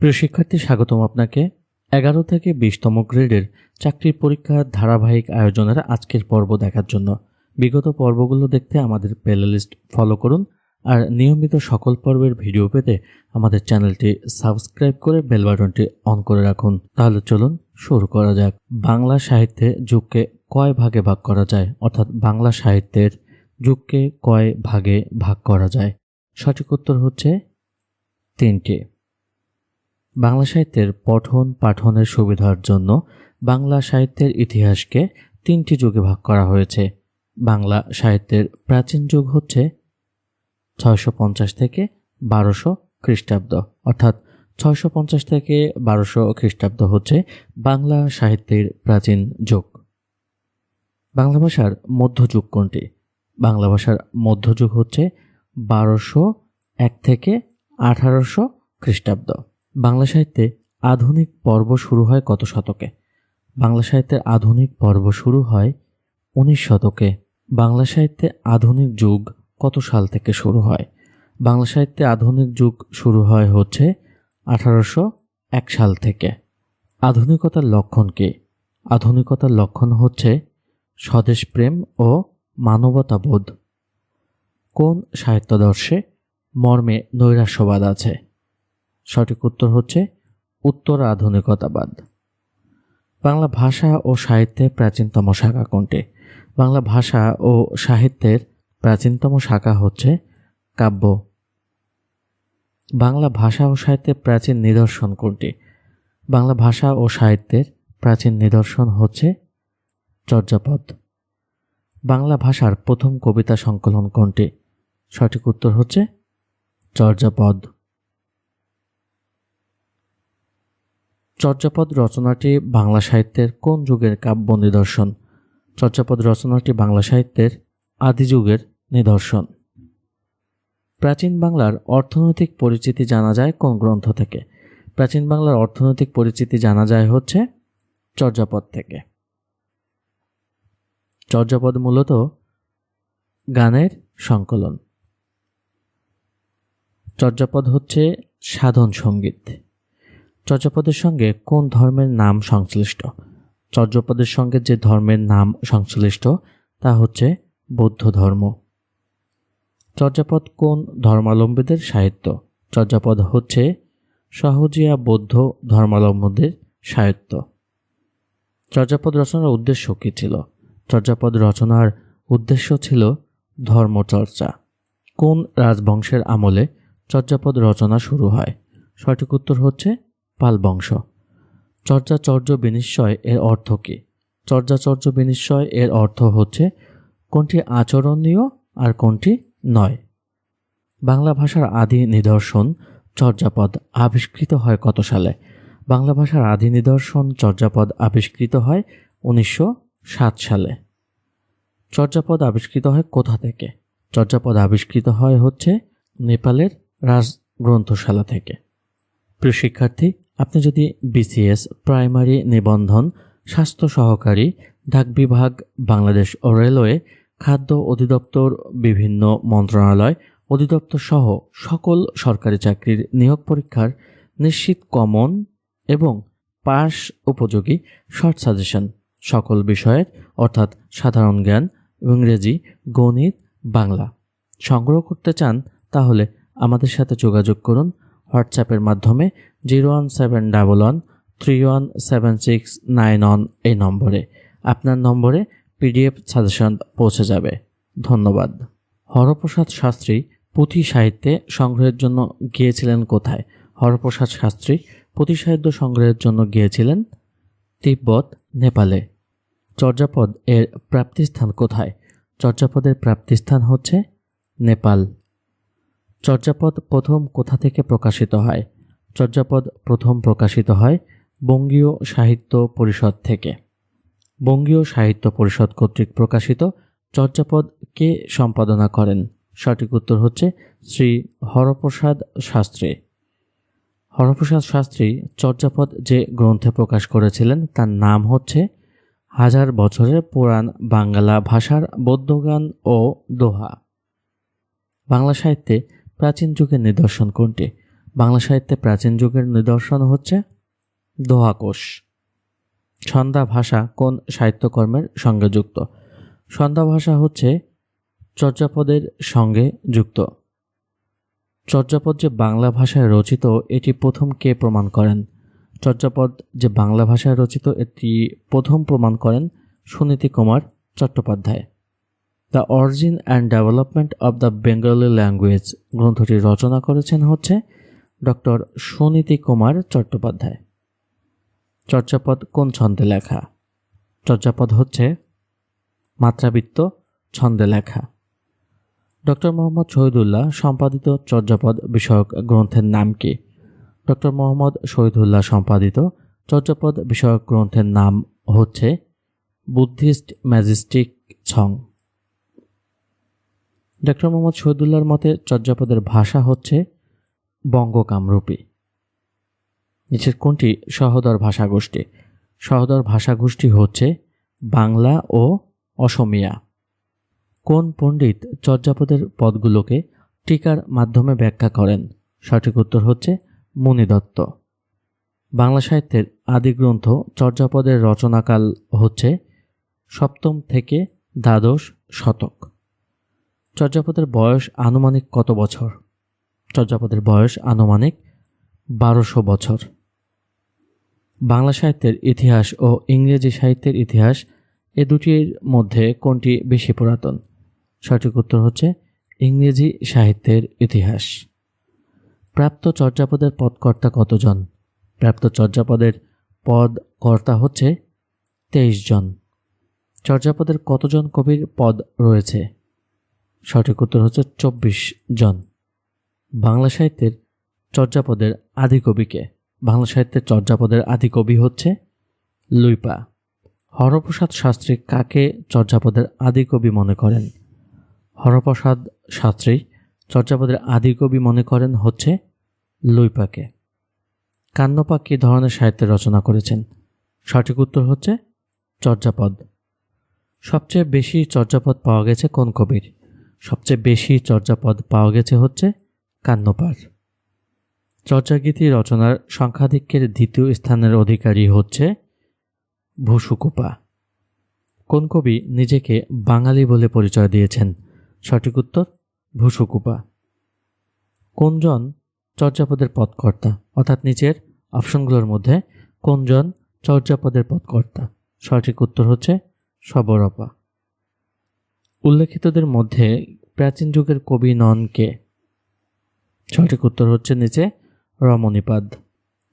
প্রিয় শিক্ষার্থী, স্বাগতম আপনাকে। এগারো থেকে বিশতম গ্রেডের চাকরির পরীক্ষার ধারাবাহিক আয়োজনের আজকের পর্ব দেখার জন্য। বিগত পর্বগুলো দেখতে আমাদের প্লেলিস্ট ফলো করুন আর নিয়মিত সকল পর্বের ভিডিও পেতে আমাদের চ্যানেলটি সাবস্ক্রাইব করে বেল বাটনটি অন করে রাখুন। তাহলে চলুন শুরু করা যাক। বাংলা সাহিত্যে যুগকে কয় ভাগে ভাগ করা যায়? অর্থাৎ বাংলা সাহিত্যের যুগকে কয় ভাগে ভাগ করা যায়? সঠিক উত্তর হচ্ছে তিনটি। বাংলা সাহিত্যের পঠন পাঠনের সুবিধার জন্য বাংলা সাহিত্যের ইতিহাসকে তিনটি যুগে ভাগ করা হয়েছে। বাংলা সাহিত্যের প্রাচীন যুগ হচ্ছে ছয়শো পঞ্চাশ থেকে বারোশো খ্রিস্টাব্দ। অর্থাৎ ছয়শো পঞ্চাশ থেকে বারোশো খ্রিস্টাব্দ হচ্ছে বাংলা সাহিত্যের প্রাচীন যুগ। বাংলা ভাষার মধ্যযুগ কোনটি? বাংলা ভাষার মধ্যযুগ হচ্ছে বারোশো এক থেকে আঠারোশো খ্রিস্টাব্দ। বাংলা সাহিত্যে আধুনিক পর্ব শুরু হয় কত শতকে? বাংলা সাহিত্যের আধুনিক পর্ব শুরু হয় উনিশ শতকে। বাংলা সাহিত্যে আধুনিক যুগ কত সাল থেকে শুরু হয়? বাংলা সাহিত্যে আধুনিক যুগ শুরু হয় হচ্ছে আঠারোশো এক সাল থেকে। আধুনিকতার লক্ষণ কি? আধুনিকতার লক্ষণ হচ্ছে স্বদেশপ্রেম ও মানবতাবোধ। কোন সাহিত্যদর্শে মর্মে নৈরাশ্যবাদ আছে? সঠিক উত্তর হচ্ছে উত্তর আধুনিকতাবাদ বাংলা ভাষা ও সাহিত্যের প্রাচীনতম শাখা কোনটি? বাংলা ভাষা ও সাহিত্যের প্রাচীনতম শাখা হচ্ছে কাব্য। বাংলা ভাষা ও সাহিত্যের প্রাচীন নিদর্শন কোনটি? বাংলা ভাষা ও সাহিত্যের প্রাচীন নিদর্শন হচ্ছে চর্যাপদ। বাংলা ভাষার প্রথম কবিতা সংকলন কোনটি? সঠিক উত্তর হচ্ছে চর্যাপদ। চর্যাপদ রচনাটি বাংলা সাহিত্যের কোন যুগের কাব্য নিদর্শন? চর্যাপদ রচনাটি বাংলা সাহিত্যের আদি যুগের নিদর্শন। প্রাচীন বাংলার অর্থনৈতিক পরিচিতি জানা যায় কোন গ্রন্থ থেকে? প্রাচীন বাংলার অর্থনৈতিক পরিচিতি জানা যায় হচ্ছে চর্যাপদ থেকে। চর্যাপদ মূলত গানের সংকলন। চর্যাপদ হচ্ছে সাধন সংগীত। চর্যাপদের সঙ্গে কোন ধর্মের নাম সংশ্লিষ্ট? চর্যাপদের সঙ্গে যে ধর্মের নাম সংশ্লিষ্ট, তা হচ্ছে বৌদ্ধ ধর্ম। চর্যাপদ কোন ধর্মাবলম্বীদের সাহিত্য? চর্যাপদ হচ্ছে সহজিয়া বৌদ্ধ ধর্মাবলম্বীদের সাহিত্য। চর্যাপদ রচনার উদ্দেশ্য কী ছিল? চর্যাপদ রচনার উদ্দেশ্য ছিল ধর্মচর্চা। কোন রাজবংশের আমলে চর্যাপদ রচনা শুরু হয়? সঠিক উত্তর হচ্ছে পাল বংশ চর্যাচর্য বিনিশ্চয় এর অর্থ কী? চর্যাচর্য বিনিশ্চয় এর অর্থ হচ্ছে, কোনটি আচরণীয় আর কোনটি নয়। বাংলা ভাষার আদি নিদর্শন চর্যাপদ আবিষ্কৃত হয় কত সালে? বাংলা ভাষার আদি নিদর্শন চর্যাপদ আবিষ্কৃত হয় উনিশশো সাত সালে। চর্যাপদ আবিষ্কৃত হয় কোথা থেকে? চর্যাপদ আবিষ্কৃত হয় হচ্ছে নেপালের রাজগ্রন্থশালা থেকে। প্রিয় শিক্ষার্থী আপনি যদি বিসিএস প্রাইমারি নিবন্ধন, স্বাস্থ্য সহকারী, ডাক বিভাগ, বাংলাদেশ রেলওয়ে, খাদ্য অধিদপ্তর, বিভিন্ন মন্ত্রণালয়, অধিদপ্তর সহ সকল সরকারি চাকরির নিয়োগ পরীক্ষার নিশ্চিত কমন এবং পাস উপযোগী শর্ট সাজেশন সকল বিষয়ের অর্থাৎ সাধারণ জ্ঞান, ইংরেজি, গণিত, বাংলা। সংগ্রহ করতে চান তাহলে আমাদের সাথে যোগাযোগ করুন হোয়াটসঅ্যাপের মাধ্যমে zero one seven double one, three one seven six nine one এই নম্বরে। আপনার নম্বরে পিডিএফ সাজেশন পৌঁছে যাবে। ধন্যবাদ। হরপ্রসাদ শাস্ত্রী পুঁথি সাহিত্যে সংগ্রহের জন্য গিয়েছিলেন কোথায়? হরপ্রসাদ শাস্ত্রী পুঁথি সাহিত্য সংগ্রহের জন্য গিয়েছিলেন তিব্বত, নেপালে। চর্যাপদ এর প্রাপ্তিস্থান কোথায়? চর্যাপদের প্রাপ্তিস্থান হচ্ছে নেপাল। চর্যাপদ প্রথম কোথা থেকে প্রকাশিত হয়? চর্যাপদ প্রথম প্রকাশিত হয় বঙ্গীয় সাহিত্য পরিষদ থেকে। বঙ্গীয় সাহিত্য পরিষদ কর্তৃক প্রকাশিত চর্যাপদ কে সম্পাদনা করেন? সঠিক উত্তর হচ্ছে শ্রী হরপ্রসাদ শাস্ত্রী। হরপ্রসাদ শাস্ত্রী চর্যাপদ যে গ্রন্থে প্রকাশ করেছিলেন তার নাম হচ্ছে হাজার বছরের পুরাণ বাংলা ভাষার বৌদ্ধগান ও দোহা। বাংলা সাহিত্যে প্রাচীন যুগের নিদর্শন কোনটি? বাংলা সাহিত্যে প্রাচীন যুগের নিদর্শন হচ্ছে দোহাকোষ। ছন্দা ভাষা কোন সাহিত্যকর্মের সঙ্গে যুক্ত? সন্ধ্যা ভাষা হচ্ছে চর্যাপদের সঙ্গে যুক্ত। চর্যাপদ যে বাংলা ভাষায় রচিত, এটি প্রথম কে প্রমাণ করেন? চর্যাপদ যে বাংলা ভাষায় রচিত, এটি প্রথম প্রমাণ করেন Suniti Kumar Chattopadhyay. The origin and development of the Bengali language গ্রন্থটি রচনা করেছেন হচ্ছে ডক্টর সুনীতি কুমার চট্টোপাধ্যায়। চর্যাপদ কোন ছন্দে লেখা? চর্যাপদ হচ্ছে মাত্রাবৃত্ত ছন্দে লেখা। ডক্টর মোহাম্মদ শহীদুল্লাহ সম্পাদিত চর্যাপদ বিষয়ক গ্রন্থের নাম কি? ডক্টর মোহাম্মদ শহীদুল্লাহ সম্পাদিত চর্যাপদ বিষয়ক গ্রন্থের নাম হচ্ছে Buddhist majestic song. Doctor Mohammad শহীদুল্লাহর মতে চর্যাপদের ভাষা হচ্ছে বঙ্গকামরূপী। নিচের কোনটি সহদর ভাষাগোষ্ঠী? সহদর ভাষাগোষ্ঠী হচ্ছে বাংলা ও অসমিয়া। কোন পণ্ডিত চর্যাপদের পদগুলোকে টিকার মাধ্যমে ব্যাখ্যা করেন? সঠিক উত্তর হচ্ছে মুনিদত্ত। বাংলা সাহিত্যের আদি গ্রন্থ চর্যাপদের রচনাকাল হচ্ছে সপ্তম থেকে দ্বাদশ শতক। চর্যাপদের বয়স আনুমানিক কত বছর? চর্যাপদের বয়স আনুমানিক বারোশো বছর। বাংলা সাহিত্যের ইতিহাস ও ইংরেজি সাহিত্যের ইতিহাস এ দুটির মধ্যে কোনটি বেশি পুরাতন? সঠিক উত্তর হচ্ছে ইংরেজি সাহিত্যের ইতিহাস। প্রাপ্ত চর্যাপদের পদকর্তা কতজন? প্রাপ্ত চর্যাপদের পদ কর্তা হচ্ছে তেইশ জন। চর্যাপদের কতজন কবির পদ রয়েছে? সঠিক উত্তর হচ্ছে চব্বিশ জন। বাংলা সাহিত্যের চর্যাপদের আদি কবিকে বাংলা সাহিত্যের চর্যাপদের আদি কবি হচ্ছে লুইপা। হরপ্রসাদ শাস্ত্রী কাকে চর্যাপদের আদি কবি মনে করেন? হরপ্রসাদ শাস্ত্রী চর্যাপদের আদি কবি মনে করেন হচ্ছে লুইপাকে কান্নপা কী ধরনের সাহিত্যের রচনা করেছেন? সঠিক উত্তর হচ্ছে চর্যাপদ। সবচেয়ে বেশি চর্যাপদ পাওয়া গেছে কোন কবির? সবচেয়ে বেশি চর্যাপদ পাওয়া গেছে হচ্ছে কান্নপার। চর্যাগীতি রচনার সংখ্যাধিক্যের দ্বিতীয় স্থানের অধিকারী হচ্ছে ভুসুকুপা। কোন কবি নিজেকে বাঙালি বলে পরিচয় দিয়েছেন? সঠিক উত্তর, ভুসুকুপা। কোনজন চর্যাপদের পদকর্তা অর্থাৎ নিচের অপশনগুলোর মধ্যে কোনজন চর্যাপদের পদকর্তা সঠিক উত্তর হচ্ছে সবরপা। উল্লেখিতদের মধ্যে প্রাচীন যুগের কবি নন কে? সঠিক উত্তর হচ্ছে নিচে রমণীপাদ।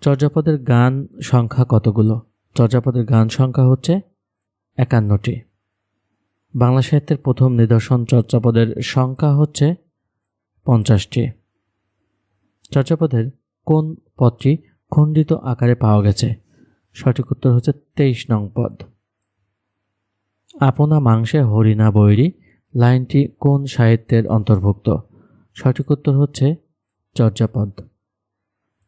চর্যাপদের গান সংখ্যা কতগুলো? চর্যাপদের গান সংখ্যা হচ্ছে একান্নটি। বাংলা সাহিত্যের প্রথম নিদর্শন চর্যাপদের সংখ্যা হচ্ছে পঞ্চাশটি। চর্যাপদের কোন পদটি খণ্ডিত আকারে পাওয়া গেছে? সঠিক উত্তর হচ্ছে তেইশ নং পদ। আপনা মাংসে হরিণা বৈরী, লাইনটি কোন সাহিত্যের অন্তর্ভুক্ত? সঠিক উত্তর হচ্ছে চর্যাপদ।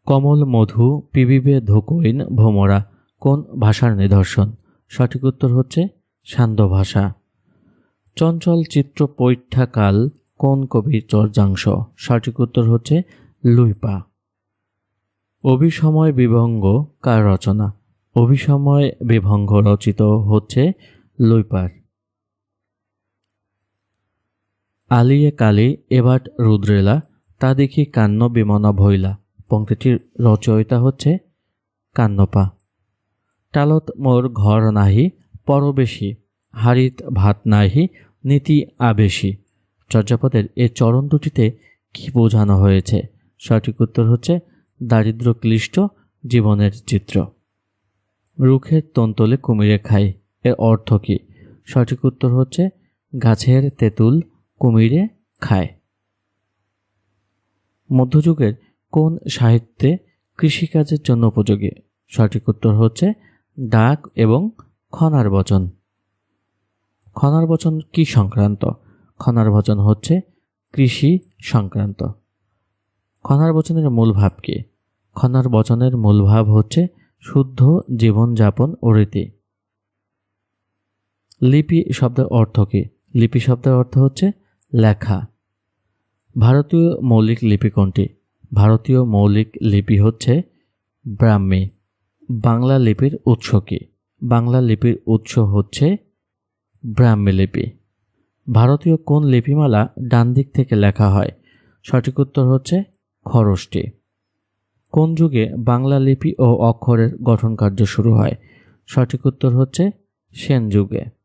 কমল, মধু, পিবিবে, ধোকইন, ভোমরা, কোন ভাষার নিদর্শন? সঠিক উত্তর হচ্ছে সান্ধ্য ভাষা। চঞ্চল চিত্র পৈঠাকাল, কোন কবির চর্যাংশ? সঠিক উত্তর হচ্ছে লুইপা। অভিসময় বিভঙ্গ কার রচনা? অভিসময় বিভঙ্গ রচিত হচ্ছে লুইপার আলিয়ে কালি এবার রুদ্রেলা, তা দেখি কান্ন বিমনা ভৈলা পঙ্ক্তিটির রচয়িতা হচ্ছে কান্নপা। টালত মোর ঘর নাহি, পরবেশী। হারিত ভাত নাহি, নীতি আবেশী। চর্যাপদের এ চরণ দুটিতে কি বোঝানো হয়েছে? সঠিক উত্তর হচ্ছে দারিদ্র ক্লিষ্ট জীবনের চিত্র। রুখের তন্তলে কুমিরে খাই। এর অর্থ কী? সঠিক উত্তর হচ্ছে, গাছের তেঁতুল কুমিরে খায়। মধ্যযুগের কোন সাহিত্যে কৃষিকাজের জন্য উপযোগী? সঠিক উত্তর হচ্ছে, ডাক এবং খনার বচন। খনার বচন কি সংক্রান্ত? খনার বচন হচ্ছে কৃষি সংক্রান্ত। খনার বচনের মূল ভাব কি? খনার বচনের মূল ভাব হচ্ছে শুদ্ধ জীবনযাপন ও রীতি। লিপি শব্দের অর্থ কী? লিপি শব্দের অর্থ হচ্ছে লেখা। ভারতীয় মৌলিক লিপি কোনটি? ভারতীয় মৌলিক লিপি হচ্ছে ব্রাহ্মী। বাংলা লিপির উৎস কী? বাংলা লিপির উৎস হচ্ছে ব্রাহ্মী লিপি। ভারতীয় কোন লিপিমালা ডান দিক থেকে লেখা হয়? সঠিক উত্তর হচ্ছে খরষ্টি। কোন যুগে বাংলা লিপি ও অক্ষরের গঠন কার্য শুরু হয়? সঠিক উত্তর হচ্ছে সেন যুগে।